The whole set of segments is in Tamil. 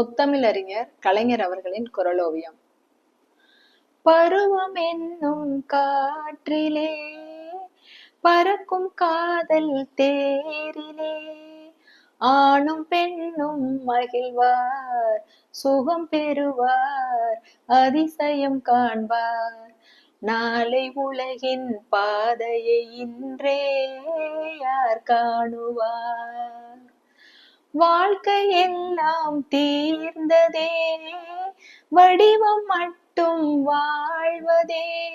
முத்தமிழறிஞர் கலைஞர் அவர்களின் குரலோவியம். பருவம் என்னும் காற்றிலே பறக்கும் காதல் தேரிலே ஆணும் பெண்ணும் மகிழ்வார் சுகம் பெறுவார் அதிசயம் காண்பார். நாளை உலகின் பாதையை இன்றே யார் காணுவார்? வாழ்க்கை எல்லாம் தீர்ந்ததே. வடிவம் மட்டும் வாழ்வதே.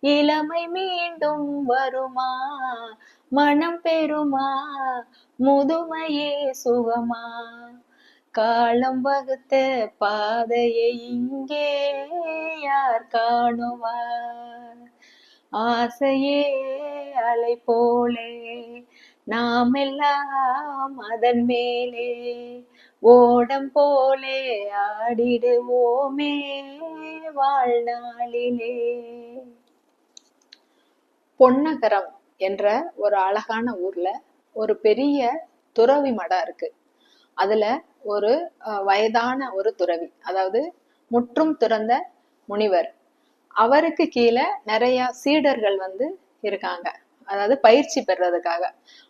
இளமை மீண்டும் வருமா? மனம் பெறுமா? முதுமையே சுகமா? காலம் வகுத்த பாதையை இங்கே யார் காணுவார்? ஆசையே அலை போலே நாம் எல்லாம் அதன் மேலே. ஓடம் போலே ஆடிடுவோமே வாழ்நாளிலே. பொன்னகரம் என்ற ஒரு அழகான ஊர்ல ஒரு பெரிய துறவி மடம் இருக்கு. அதுல ஒரு அஹ், வயதான ஒரு துறவி அதாவது முற்றும் துறந்த முனிவர். அவருக்கு கீழே நிறைய சீடர்கள் வந்து இருக்காங்க. அதாவது பயிற்சி பெறுறதுக்காக.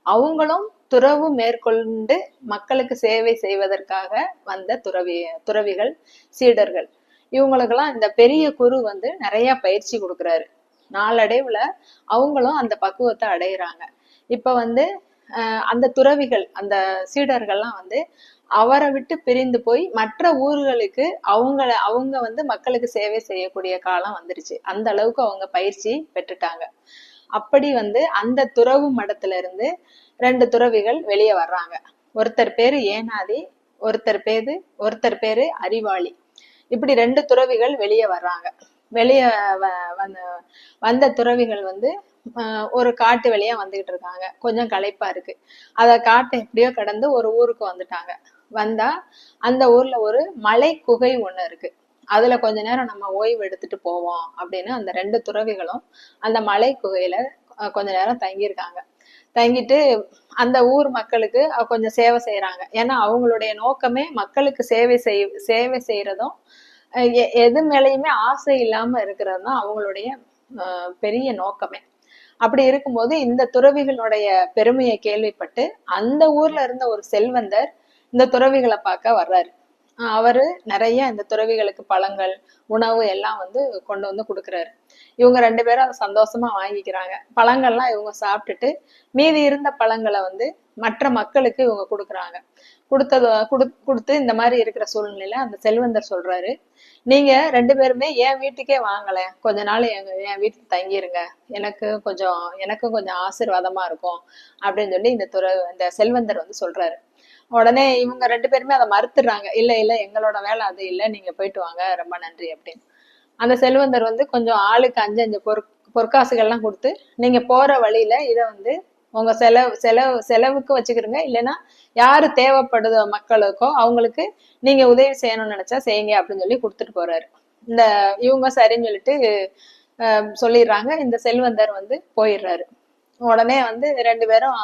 அவங்களும் துறவு மேற்கொண்டு மக்களுக்கு சேவை செய்வதற்காக வந்த துறவி துறவிகள் சீடர்கள். இவங்களுக்கெல்லாம் இந்த பெரிய குரு வந்து நிறைய பயிற்சி கொடுக்குறாரு. நாளடைவுல அவங்களும் அந்த பக்குவத்தை அடையிறாங்க. இப்ப வந்து அந்த துறவிகள் அந்த சீடர்கள்லாம் வந்து அவரை விட்டு பிரிந்து போய் மற்ற ஊர்களுக்கு அவங்கள அவங்க வந்து மக்களுக்கு சேவை செய்யக்கூடிய காலம் வந்துருச்சு. அந்த அளவுக்கு அவங்க பயிற்சி பெற்றுட்டாங்க. அப்படி வந்து அந்த துறவு மடத்துல இருந்து ரெண்டு துறவிகள் வெளியே வர்றாங்க. ஒருத்தர் பேரு ஏனாதி ஒருத்தர் பேரு ஒருத்தர் பேரு அறிவாளி. இப்படி ரெண்டு துறவிகள் வெளியே வர்றாங்க. வெளியே வந்த வந்த துறவிகள் வந்து ஒரு காட்டு வழியா வந்துகிட்டு இருக்காங்க. கொஞ்சம் களைப்பா இருக்கு. அத காட்டை எப்படியோ கடந்து ஒரு ஊருக்கு வந்துட்டாங்க. வந்தா அந்த ஊர்ல ஒரு மலை குகை ஒண்ணு இருக்கு. அதுல கொஞ்ச நேரம் நம்ம ஓய்வு எடுத்துட்டு போவோம் அப்படின்னு அந்த ரெண்டு துறவிகளும் அந்த மலை குகையில கொஞ்ச நேரம் தங்கியிருக்காங்க. தங்கிட்டு அந்த ஊர் மக்களுக்கு கொஞ்சம் சேவை செய்யறாங்க ஏன்னா அவங்களுடைய நோக்கமே மக்களுக்கு சேவை செய் சேவை செய்யறதும் எ- எது மேலையுமே ஆசை இல்லாம இருக்கிறது தான் அவங்களுடைய பெரிய நோக்கமே. அப்படி இருக்கும்போது இந்த துறவிகளுடைய பெருமையை கேள்விப்பட்டு அந்த ஊர்ல இருந்த ஒரு செல்வந்தர் இந்த துறவிகளை பார்க்க வர்றாரு. அவரு நிறைய இந்த துறவிகளுக்கு பழங்கள் உணவு எல்லாம் வந்து கொண்டு வந்து கொடுக்குறாரு. இவங்க ரெண்டு பேரும் அதை சந்தோஷமா வாங்கிக்கிறாங்க. பழங்கள்லாம் இவங்க சாப்பிட்டுட்டு மீதி இருந்த பழங்களை வந்து மற்ற மக்களுக்கு இவங்க கொடுக்குறாங்க. கொடுத்தது குடு கொடுத்து இந்த மாதிரி இருக்கிற சூழ்நிலையில அந்த செல்வந்தர் சொல்றாரு நீங்க ரெண்டு பேருமே என் வீட்டுக்கே வாங்கல. கொஞ்ச நாள் எங்க என் வீட்டுக்கு தங்கிருங்க. எனக்கு கொஞ்சம் எனக்கும் கொஞ்சம் ஆசீர்வாதமா இருக்கும். அப்படின்னு சொல்லி இந்த துற இந்த செல்வந்தர் வந்து சொல்றாரு. உடனே இவங்க ரெண்டு பேருமே அதை மறுத்துறாங்க இல்ல இல்ல எங்களோட வேலை அது இல்ல நீங்க போயிட்டு வாங்க ரொம்ப நன்றி அப்படின்னு. அந்த செல்வந்தர் வந்து கொஞ்சம் ஆளுக்கு அஞ்சு அஞ்சு பொற் பொற்காசுகள்லாம் கொடுத்து நீங்க போற வழியில இதை வந்து உங்க செலவு செலவு செலவுக்கு வச்சுக்கிருங்க. இல்லைன்னா யாரு தேவைப்படுதோ மக்களுக்கோ அவங்களுக்கு நீங்க உதவி செய்யணும்னு நினைச்சா செய்யுங்க அப்படின்னு சொல்லி கொடுத்துட்டு போறாரு. இந்த இவங்க சரின்னு சொல்லிட்டு சொல்லிடுறாங்க. இந்த செல்வந்தர் வந்து போயிடுறாரு. உடனே வந்து ரெண்டு பேரும்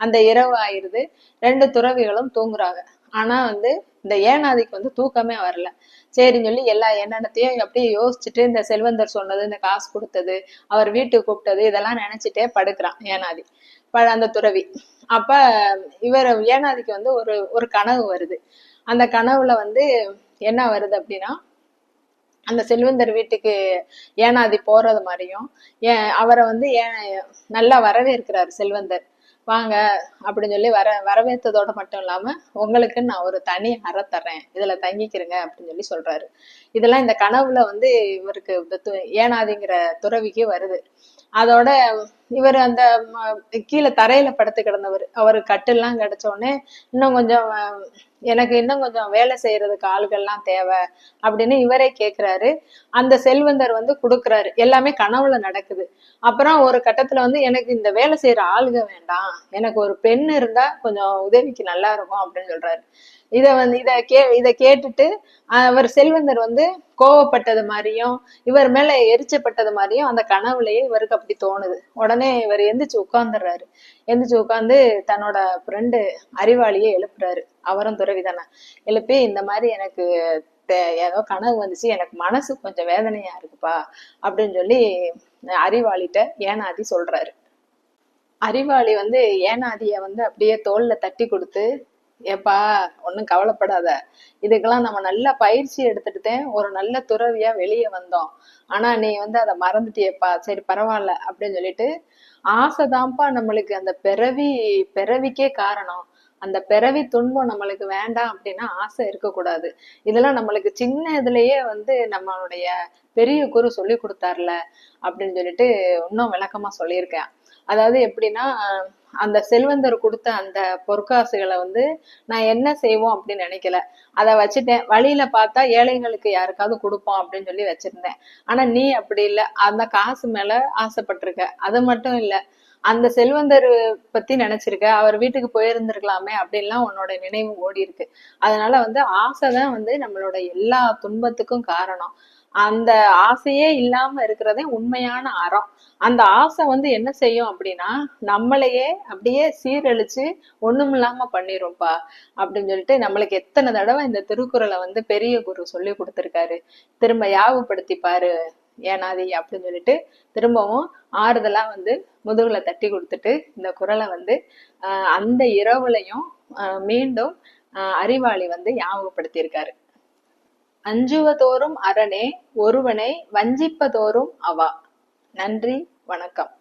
அந்த இரவு ஆயிருது. ரெண்டு துறவிகளும் தூங்குறாங்க. ஆனா வந்து இந்த ஏனாதிக்கு வந்து தூக்கமே வரல. சரின்னு சொல்லி எல்லா என்னென்னத்தையும் அப்படியே யோசிச்சுட்டு இந்த செல்வந்தர் சொன்னது இந்த காசு கொடுத்தது அவர் வீட்டுக்கு கூப்பிட்டது இதெல்லாம் நினைச்சிட்டே படுக்கிறான் ஏனாதி. அந்த துறவி. அப்ப இவர் ஏனாதிக்கு வந்து ஒரு ஒரு கனவு வருது. அந்த கனவுல வந்து என்ன வருது அப்படின்னா அந்த செல்வந்தர் வீட்டுக்கு ஏனாதி போறது மாதிரியும் ஏன் அவரை வந்து ஏன் நல்லா வரவேற்கிறார் செல்வந்தர். வாங்க அப்படின்னு சொல்லி வர வரவேற்றதோட மட்டும் இல்லாம உங்களுக்கு நான் ஒரு தனி அறை தர்றேன். இதுல தங்கிக்கிறங்க அப்படின்னு சொல்லி சொல்றாரு. இதெல்லாம் இந்த கனவுல வந்து இவருக்கு இந்த து- ஏனாதிங்கிற துறவிக்கு வருது. அதோட இவர் அந்த கீழே தரையில படுத்து கிடந்தவர். அவர் கட்டெல்லாம் கிடைச்ச உடனே இன்னும் கொஞ்சம் எனக்கு இன்னும் கொஞ்சம் வேலை செய்யறதுக்கு ஆள்கள்லாம் தேவை அப்படின்னு இவரே கேட்கிறாரு அந்த செல்வந்தர் வந்து கொடுக்குறாரு. எல்லாமே கனவுல நடக்குது. அப்புறம் ஒரு கட்டத்துல வந்து எனக்கு இந்த வேலை செய்யற ஆளுக வேண்டாம். எனக்கு ஒரு பெண் இருந்தா கொஞ்சம் உதவிக்கு நல்லா இருக்கும் அப்படின்னு சொல்றாரு. இதை வந்து இதை கே இதை கேட்டுட்டு அவர் செல்வந்தர் வந்து கோவப்பட்டது மாதிரியும் இவர் மேல எரிச்சப்பட்டது மாதிரியும் அந்த கனவுலயே இவருக்கு அப்படி தோணுது. உடனே இவர் எந்திரிச்சு உட்காந்துடுறாரு எந்திரிச்சு உட்காந்து தன்னோட ஃப்ரெண்டு அறிவாளியை எழுப்புறாரு. அவரும் துறவி தானே. எழுப்பி இந்த மாதிரி எனக்கு ஏதோ கனவு வந்துச்சு எனக்கு மனசு கொஞ்சம் வேதனையா இருக்குப்பா அப்படின்னு சொல்லி அறிவாளிட்ட ஏனாதி சொல்றாரு. அறிவாளி வந்து ஏனாதிய வந்து அப்படியே தோல்ல தட்டி கொடுத்து ஏப்பா ஒன்றும் கவலைப்படாத. இதுக்கெல்லாம் நம்ம நல்ல பயிற்சி எடுத்துட்டுதான் ஒரு நல்ல துறவியா வெளியே வந்தோம். ஆனா நீ வந்து அதை மறந்துட்டியேப்பா சரி பரவாயில்ல அப்படின்னு சொல்லிட்டு ஆசைதான்ப்பா நம்மளுக்கு அந்த பிறவி பிறவிக்கே காரணம். அந்த பிறவி துன்பம் நம்மளுக்கு வேண்டாம் அப்படின்னா ஆசை இருக்கக்கூடாது. இதெல்லாம் நம்மளுக்கு சின்ன இதுலயே வந்து நம்மளுடைய பெரிய குரு சொல்லி கொடுத்தாருல அப்படின்னு சொல்லிட்டு இன்னும் விளக்கமா சொல்லியிருக்கேன். அதாவது எப்படின்னா அந்த செல்வந்தர் கொடுத்த அந்த பொற்காசுகளை வந்து நான் என்ன செய்வோம் அப்படின்னு நினைக்கல. அதை வச்சுட்டேன். வழியில பார்த்தா ஏழைகளுக்கு யாருக்காவது கொடுப்போம் அப்படின்னு சொல்லி வச்சிருந்தேன். ஆனா நீ அப்படி இல்லை. அந்த காசு மேல ஆசைப்பட்டிருக்க. அது மட்டும் இல்ல. அந்த செல்வந்தர் பத்தி நினைச்சிருக்க அவர் வீட்டுக்கு போயிருந்திருக்கலாமே அப்படின்லாம் உன்னோட நினைவு ஓடி இருக்கு. அதனால வந்து ஆசைதான் வந்து நம்மளோட எல்லா துன்பத்துக்கும் காரணம். அந்த ஆசையே இல்லாம இருக்கிறதே உண்மையான அறம். அந்த ஆசை வந்து என்ன செய்யும் அப்படின்னா நம்மளையே அப்படியே சீரழிச்சு ஒண்ணுமில்லாம பண்ணிரும்பா அப்படின்னு சொல்லிட்டு நம்மளுக்கு எத்தனை தடவை இந்த திருக்குறளை வந்து பெரிய குரு சொல்லி கொடுத்திருக்காரு. திரும்ப யாவுப்படுத்தி பாரு ஏனாதி அப்படின்னு சொல்லிட்டு திரும்பவும் ஆறுதலா வந்து முதுகுல தட்டி கொடுத்துட்டு இந்த குரலை வந்து ஆஹ் அந்த இரவுலையும் மீண்டும் ஆஹ் அறிவாளி வந்து ஞாபகப்படுத்தியிருக்காரு. அஞ்சுவதோறும் அரணே ஒருவனை வஞ்சிப்பதோறும் அவா. நன்றி வணக்கம்.